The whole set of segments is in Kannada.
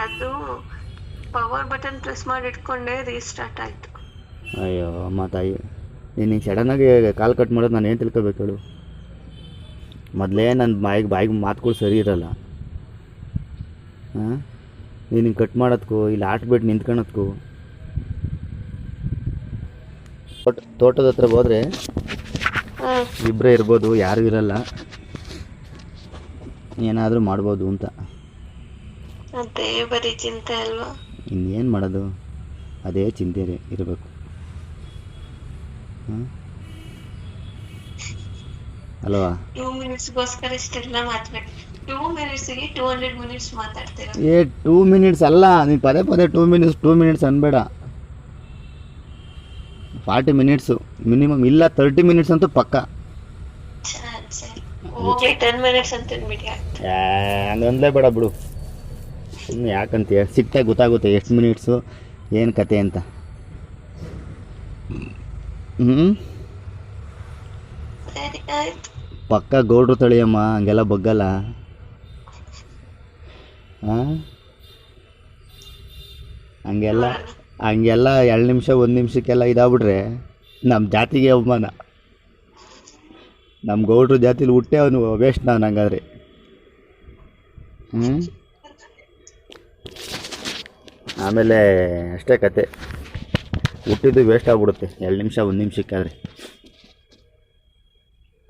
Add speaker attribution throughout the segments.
Speaker 1: ಅದು ಪವರ್ ಬಟನ್ ಪ್ರೆಸ್ ಮಾಡಿ ಇಟ್ಕೊಂಡೆ ರೀಸ್ಟಾರ್ಟ್ ಆಯ್ತು.
Speaker 2: ಅಯ್ಯೋ ಅಮ್ಮ ತಾಯಿ. ನೀನು ಹಿಂಗೆ ಸಡನ್ನಾಗಿ ಕಾಲ್ ಕಟ್ ಮಾಡೋದು ನಾನು ಏನು ತಿಳ್ಕೊಬೇಕು ಹೇಳು? ಮೊದಲೇ ನನ್ನ ಬಾಯಿಗೆ ಬಾಯಿಗೆ ಮಾತುಗಳು ಸರಿ ಇರಲ್ಲ. ಹಾಂ? ನೀನು ಹಿಂಗೆ ಕಟ್ ಮಾಡೋದಕ್ಕೂ ಇಲ್ಲಿ ಆಟಬಿಟ್ಟು ನಿಂತ್ಕೊಳೋದಕ್ಕೂ ತೋಟ ತೋಟದ ಹತ್ರ ಹೋದ್ರೆ ಇಬ್ಬರೇ ಇರ್ಬೋದು ಯಾರೂ ಇರಲ್ಲ. ಏನಾದರೂ ಮಾಡ್ಬೋದು ಅಂತ.
Speaker 1: ಅದೇ ಬರೀ ಚಿಂತೆ ಅಲ್ವಾ?
Speaker 2: ಇನ್ನೇನು ಮಾಡೋದು? ಅದೇ ಚಿಂತೆ ಇರಬೇಕು. ಅಲ್ವಾ?
Speaker 1: ಟೂ ಮಿನಿಟ್ಸ್ಗೋಸ್ಕರ ಇಷ್ಟೆಲ್ಲ ಮಾತಾಡ್ಬೇಕು ಟೂ ಮಿನಿಟ್ಸ್ಗೆ ಟೂ ಹಂಡ್ರೆಡ್ ಮಿನಿಟ್ಸ್ ಮಾತಾಡ್ತೀರ?
Speaker 2: ಏ ಟೂ ಮಿನಿಟ್ಸ್ ಅಲ್ಲ ನೀನು ಪದೇ ಪದೇ ಟೂ ಮಿನಿಟ್ಸ್ ಟೂ ಮಿನಿಟ್ಸ್ ಅನ್ಬೇಡ. ಫಾರ್ಟಿ ಮಿನಿಟ್ಸು ಮಿನಿಮಮ್ ಇಲ್ಲ ತರ್ಟಿ ಮಿನಿಟ್ಸ್ ಅಂತೂ ಪಕ್ಕ.
Speaker 1: ಹೋಗ್ಲಿ ಟೆನ್ ಮಿನಿಟ್ಸ್ ಅಂತ ಬಿಡಿ ಆಯ್ತು.
Speaker 2: ಹಂಗಂದ್ಲೇ ಬೇಡ ಬಿಡು. ಸುಮ್ಮನೆ ಯಾಕಂತೀಯ? ಸಿಕ್ತಾಗ ಗೊತ್ತಾಗುತ್ತೆ ಎಷ್ಟು ಮಿನಿಟ್ಸು ಏನು ಕತೆ ಅಂತ. ಹ್ಞೂ ಪಕ್ಕ ಗೌಡ್ರು ತಳಿಯಮ್ಮ ಹಂಗೆಲ್ಲ ಬಗ್ಗಲ್ಲ. ಹಂಗೆಲ್ಲ ಹಂಗೆಲ್ಲ ಎರಡು ನಿಮಿಷ ಒಂದು ನಿಮಿಷಕ್ಕೆಲ್ಲ ಇದಾಗ್ಬಿಟ್ರೆ ನಮ್ಮ ಜಾತಿಗೆ ಅವಮಾನ. ನಮ್ಮ ಗೌಡ್ರ ಜಾತಿಲಿ ಹುಟ್ಟೆ ಅವನು ವೇಸ್ಟ್ ನಾನು ಹಂಗಾದ್ರೆ. ಹ್ಞೂ ಆಮೇಲೆ ಅಷ್ಟೇ ಕತೆ. ಹುಟ್ಟಿದ್ದು ವೇಸ್ಟ್ ಆಗ್ಬಿಡುತ್ತೆ. ಎರಡು ನಿಮಿಷ, ಒಂದು ನಿಮಿಷಕ್ಕಾದ್ರೆ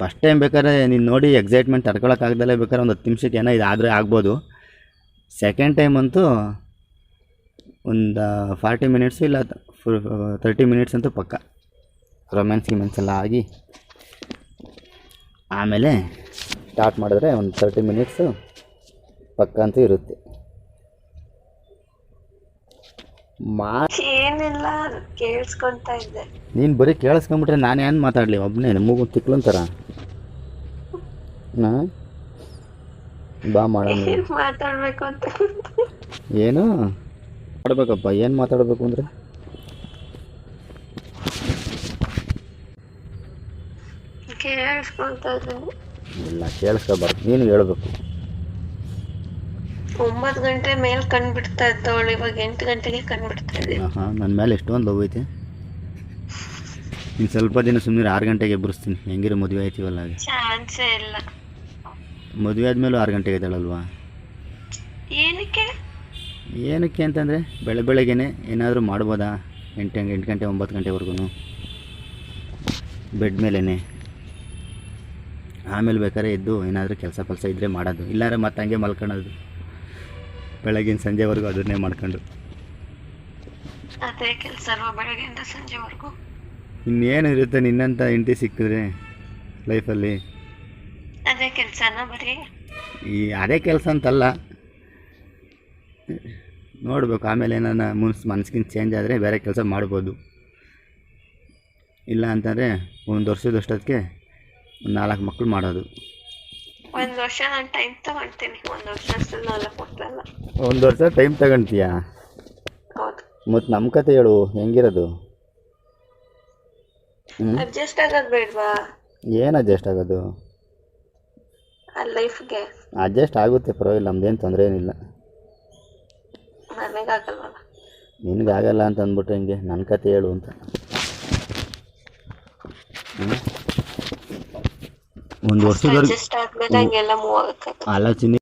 Speaker 2: ಫಸ್ಟ್ ಟೈಮ್ ಬೇಕಾದ್ರೆ ನೀನು ನೋಡಿ ಎಕ್ಸೈಟ್ಮೆಂಟ್ ತಡ್ಕೊಳಕ್ಕಾಗ್ದಲೇ ಬೇಕಾದ್ರೆ ಒಂದು ಹತ್ತು ನಿಮಿಷಕ್ಕೆ ಏನೋ ಇದು ಆದರೆ ಆಗ್ಬೋದು. ಸೆಕೆಂಡ್ ಟೈಮ್ ಅಂತೂ ಒಂದು ಫಾರ್ಟಿ ಮಿನಿಟ್ಸು ಇಲ್ಲ ತರ್ಟಿ ಮಿನಿಟ್ಸ್ ಅಂತೂ ಪಕ್ಕ. ರೊಮ್ಯಾನ್ಸ್ ಗಿಮೆನ್ಸ್ ಎಲ್ಲ ಆಗಿ ಆಮೇಲೆ ಸ್ಟಾರ್ಟ್ ಮಾಡಿದ್ರೆ ಒಂದು ತರ್ಟಿ ಮಿನಿಟ್ಸು ಪಕ್ಕ ಅಂತ ಇರುತ್ತೆ. ಮಾ
Speaker 1: ಏನಿಲ್ಲ ಕೇಳಿಸ್ಕೊಂತ ಇದ್ದೆ.
Speaker 2: ನೀನು ಬರೀ ಕೇಳಿಸ್ಕೊಂಬಿಟ್ರೆ ನಾನು ಏನು ಮಾತಾಡಲಿ? ಒಬ್ಬನೇ ಮೂಗು ತಿಕ್ಲಂತಾರ ಹಾಂ? ಬಾ ಮಾಡೋಣ.
Speaker 1: ಮಾತಾಡ್ಬೇಕು ಅಂತ.
Speaker 2: ಏನು? ಮಾಡ್ಬೇಕಪ್ಪ ಏನು ಮಾತಾಡಬೇಕು ಅಂದರೆ?
Speaker 1: ಕೇಳಿಸ್ಕೊಂತ ಇದ್ದೀನಿ
Speaker 2: ಇಲ್ಲ ಕೇಳಿಸ್ಕೋಬಾರ್ದು ನೀನು ಹೇಳ್ಬೇಕು.
Speaker 1: ಒಂಬತ್ತು ಗಂಟೆ ಮೇಲ್ ಕಂಡ್ಬಿಡ್ತಾ ಇದ್ದವಳು ಇವಾಗ ಎಂಟು ಗಂಟೆಗೆ ಕಂಡ್ಬಿಡ್ತಾ ಇದ್ದೀನಿ
Speaker 2: ಹಾಂ ನನ್ನ ಮೇಲೆ ಎಷ್ಟೊಂದು ಲವ್ ಐತೆ? ಇನ್ನು ಸ್ವಲ್ಪ ದಿನ ಸುಮ್ಮನೆ ಆರು ಗಂಟೆಗೆ ಎಬ್ಬರಿಸ್ತೀನಿ ಹೆಂಗಿರ ಮದುವೆ ಆಯ್ತೀವಲ್ಲ ಹಾಗೆ.
Speaker 1: ಚಾನ್ಸೇ ಇಲ್ಲ.
Speaker 2: ಮದುವೆ ಆದಮೇಲೂ ಆರು ಗಂಟೆಗೆ ಇದ್ದಾಳಲ್ವಾ
Speaker 1: ಏನಕ್ಕೆ?
Speaker 2: ಏನಕ್ಕೆ ಅಂತಂದರೆ ಬೆಳೆ ಬೆಳಗ್ಗೆನೆ ಏನಾದರೂ ಮಾಡ್ಬೋದಾ? ಎಂಟು ಎಂಟು ಗಂಟೆ ಒಂಬತ್ತು ಗಂಟೆವರೆಗೂ ಬೆಡ್ ಮೇಲೇ ಆಮೇಲೆ ಬೇಕಾದ್ರೆ ಎದ್ದು ಏನಾದರೂ ಕೆಲಸ ಕೆಲಸ ಇದ್ದರೆ ಮಾಡೋದು. ಇಲ್ಲಾಂದ್ರೆ ಮತ್ತೆ ಹಂಗೆ ಮಲ್ಕೊಳ್ಳೋದು ಬೆಳಗಿನ ಸಂಜೆವರೆಗೂ ಅದನ್ನೇ ಮಾಡ್ಕೊಂಡು.
Speaker 1: ಅದೇ ಕೆಲಸ ಅಲ್ವಾ ಬೆಳಗ್ಗೆಯಿಂದ ಸಂಜೆವರೆಗೂ?
Speaker 2: ಇನ್ನೇನು ಇರುತ್ತೆ ನಿನ್ನಂಥ ಹೆಂಡತಿ ಸಿಕ್ಕಿದ್ರೆ ಲೈಫಲ್ಲಿ?
Speaker 1: ಅದೇ ಕೆಲಸನ ಬರೀ?
Speaker 2: ಈ ಅದೇ ಕೆಲಸ ಅಂತಲ್ಲ. ನೋಡಬೇಕು ಆಮೇಲೆ ಏನಾನ ಮುನ್ಸ್ ಮನ್ಸಿಗಿನ ಚೇಂಜ್ ಆದರೆ ಬೇರೆ ಕೆಲಸ ಮಾಡ್ಬೋದು. ಇಲ್ಲ ಅಂತಂದರೆ ಒಂದು ವರ್ಷದಷ್ಟೊತ್ತಿಗೆ ನಾಲ್ಕು ಮಕ್ಕಳು ಮಾಡೋದು.
Speaker 1: ಒಂದು ವರ್ಷ ನಾನು ಟೈಮ್ ತಗೊಳ್ತೀನಿ ಒಂದು ವರ್ಷ ಅಷ್ಟಲ್ಲಿ ನಾಲ್ಕು ಮಕ್ಕಳಲ್ಲ
Speaker 2: ಒಂದು ವರ್ಷ ಟೈಮ್ ತಗೊಂತೀಯಾ?
Speaker 1: ಹೌದು.
Speaker 2: ಮತ್ತು ನಮ್ಮ ಕತೆ ಹೇಳು ಹೆಂಗಿರೋದು?
Speaker 1: ಅಡ್ಜಸ್ಟ್ ಆಗೋದು ಬೇಡವಾ?
Speaker 2: ಏನು ಅಡ್ಜಸ್ಟ್ ಆಗೋದು?
Speaker 1: ಆ ಲೈಫ್ಗೆ
Speaker 2: ಅಡ್ಜಸ್ಟ್ ಆಗುತ್ತೆ ಪರವಾಗಿಲ್ಲ ನಮ್ದೇನು ತೊಂದರೆ ಏನಿಲ್ಲ.
Speaker 1: ನನಗಾಗಲ್ವಲ್ಲ
Speaker 2: ನಿನಗಾಗಲ್ಲ ಅಂತ ಅಂದ್ಬಿಟ್ರೆ ಹಿಂಗೆ? ನನ್ನ ಕತೆ ಹೇಳು ಅಂತ. ಹ್ಞೂ ಒಂದು ವರ್ಷದವರೆಗೆ
Speaker 1: ಅಡ್ಜಸ್ಟ್ ಆದ್ಮೇಲೆ ಹಂಗೆಲ್ಲ ಮೂವ್
Speaker 2: ಆಲೋಚನೆ